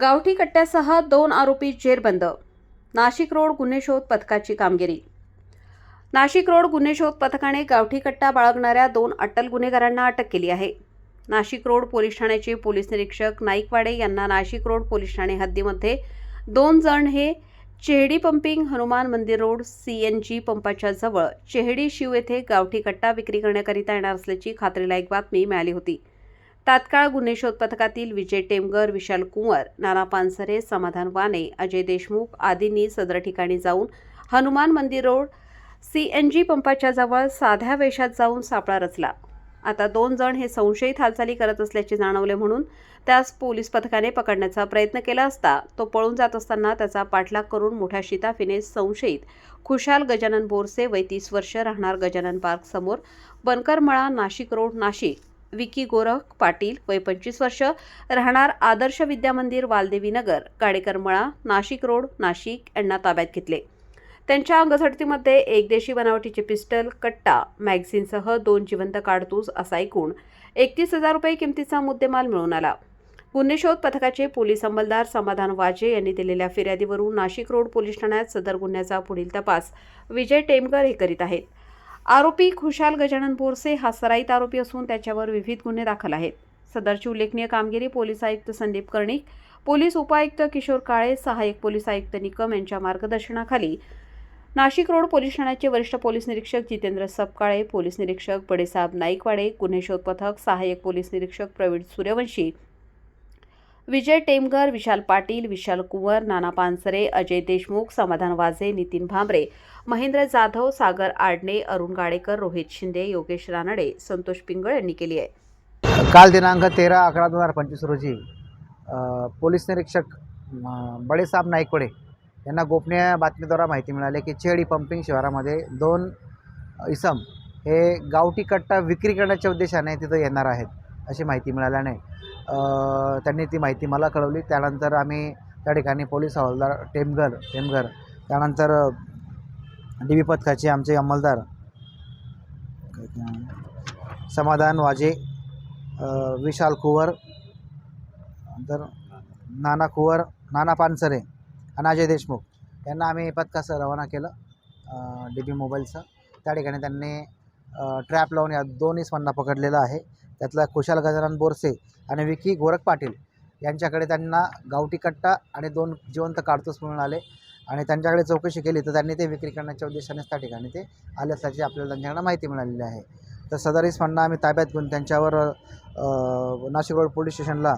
गावठी कट्ट्यासह दोन आरोपी जेरबंद. नाशिक रोड गुन्हे शोध पथकाची कामगिरी. नाशिक रोड गुन्हे शोध पथकाने गावठी कट्टा बाळगणाऱ्या दोन अटल गुन्हेगारांना अटक केली आहे. नाशिक रोड पोलीस ठाण्याचे पोलीस निरीक्षक नाईकवाडे यांना नाशिक रोड पोलीस ठाणे हद्दीमध्ये दोन जण हे Chehadi pumping Hanuman Mandir road C N G पंपाच्या जवळ चेहडी शिव येथे गावठी कट्टा विक्री करण्याकरिता येणार असल्याची खात्रीलायक बातमी मिळाली होती. तात्काळ गुन्हे शोध पथकातील विजय टेमगर विशाल कुंवर नाना पानसरे समाधान वाने अजय देशमुख आदींनी सदर ठिकाणी जाऊन Hanuman Mandir road C N G पंपाच्या जवळ साध्या वेशात जाऊन सापळा रचला. आता दोन जण हे संशयित हालचाली करत असल्याचे जाणवले म्हणून त्यास पोलीस पथकाने पकडण्याचा प्रयत्न केला असता तो पळून जात असताना त्याचा पाठलाग करून मोठ्या शिताफीने संशयित खुशाल गजानन बोरसे वय तीस वर्ष राहणार गजानन पार्क समोर बनकरमळा नाशिक रोड नाशिक. विकी गोरख पाटील वय पंचवीस वर्ष राहणार आदर्श विद्यामंदिर वालदेवी नगर गाडेकरमळा नाशिक रोड नाशिक यांना ताब्यात घेतले. त्यांच्या अंगझडतीमध्ये एक देशी बनावटीचे पिस्टल कट्टा मॅगझिनसह दोन जिवंत काडतूस असा एकूण एकतीस हजार रुपये किमतीचा मुद्देमाल मिळून आला. गुन्हे शोध पथकाचे पोलीस अंमलदार समाधान वाजे यांनी दिलेल्या फिर्यादीवरून नाशिक रोड पोलीस ठाण्यात सदर गुन्ह्याचा पुढील तपास विजय टेमकर हे करीत आहेत. आरोपी खुशाल गजानन बोरसे हा सराईत आरोपी असून त्याच्यावर विविध गुन्हे दाखल आहेत. सदरची उल्लेखनीय कामगिरी पोलीस आयुक्त संदीप कर्णिक पोलीस उपायुक्त किशोर काळे सहाय्यक पोलीस आयुक्त निकम यांच्या मार्गदर्शनाखाली. नाशिक रोड पोलीस ठाण्याचे वरिष्ठ पोलीस निरीक्षक जितेंद्र सपकाळे पोलीस निरीक्षक बडेसाहेब नाईकवाडे गुन्हे शोध पथक सहाय्यक पोलीस निरीक्षक प्रवीण सूर्यवंशी विजय टेमगर विशाल पाटील विशाल कुंवर नाना पानसरे अजय देशमुख समाधान वाजे नितीन भांबरे महेंद्र जाधव सागर आडणे अरुण गाडेकर रोहित शिंदे योगेश रानडे संतोष पिंगळ यांनी केली आहे. काल दिनांक तेरा अकरा दोन हजार पंचवीस रोजी पोलीस निरीक्षक बडेसाब बडेसाहेब यांना गोपनीय बातमीद्वारा माहिती मिळाली की चेडी पंपिंग शहरामध्ये दोन इसम हे गावठी कट्टा विक्री करण्याच्या उद्देशाने तिथं येणार आहेत अशी माहिती मिळाल्याने त्यांनी ती माहिती मला कळवली. त्यानंतर आम्ही त्या ठिकाणी पोलीस हवालदार टेमघर टेमघर त्यानंतर डी बी पथकाचे आमचे अंमलदार समाधान वाजे विशाल कुवर नंतर नाना कुवर नाना पानसरे आणि अजय देशमुख यांना आम्ही पथकासह रवाना केलं डी बी मोबाईलचं. त्या ठिकाणी त्यांनी ट्रॅप लावून या दोन्ही स्वांना पकडलेलं आहे. त्यातला खुशाल गजानन बोरसे आणि विकी गोरख पाटील यांच्याकडे त्यांना गावठी कट्टा आणि दोन जिवंत काडतूस मिळून आले. आणि त्यांच्याकडे चौकशी केली तर त्यांनी ते विक्री करण्याच्या उद्देशानेच त्या ठिकाणी ते आले असल्याची आपल्याला त्यांच्याकडनं माहिती मिळालेली आहे. तर सदर इसमांना आम्ही ताब्यात घेऊन त्यांच्यावर नाशिक रोड पोलीस स्टेशनला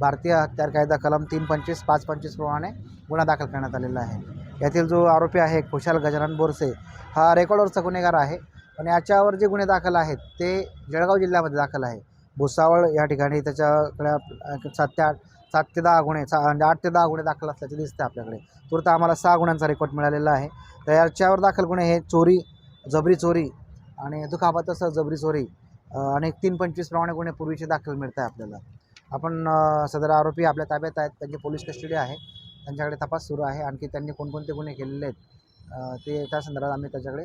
भारतीय हत्यार कायदा कलम तीन पंचवीस पाच पंचवीस प्रमाणे गुन्हा दाखल करण्यात आलेला आहे. यातील जो आरोपी आहे खुशाल गजानन बोरसे हा रेकॉर्डवरचा गुन्हेगार आहे. पण याच्यावर जे गुन्हे दाखल आहेत ते जळगाव जिल्ह्यामध्ये दाखल आहे. भुसावळ या ठिकाणी त्याच्याकडे सात ते आठ सात ते दहा गुन्हे सा म्हणजे आठ ते दहा गुन्हे दाखल असल्याचे दिसते आपल्याकडे. तुर्त आम्हाला सहा गुन्ह्यांचा रेकॉर्ड मिळालेला आहे. तर याच्यावर दाखल गुन्हे हे चोरी जबरी चोरी आणि दुखापत असं जबरी चोरी अ, आणि तीन पंचवीस प्रमाणे गुन्हे पूर्वीचे दाखल मिळत आहे आपल्याला. आपण सदर आरोपी आपल्या ताब्यात आहेत त्यांची पोलीस कस्टडी आहे त्यांच्याकडे तपास सुरू आहे आणखी त्यांनी कोणकोणते गुन्हे केलेले आहेत ते त्या संदर्भात आम्ही त्याच्याकडे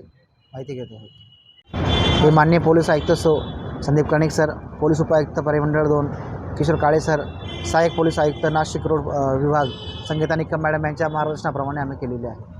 माहिती घेत. आहोत हे मान्य पोलीस आयुक्त सो संदीप कणिक सर पोलीस उपायुक्त परिमंडळ दोन किशोर काळे सर सहाय्यक पोलीस आयुक्त नाशिक रोड विभाग संगीता निकम मॅडम यांच्या मार्गदर्शनाप्रमाणे आम्ही केलेली आहे.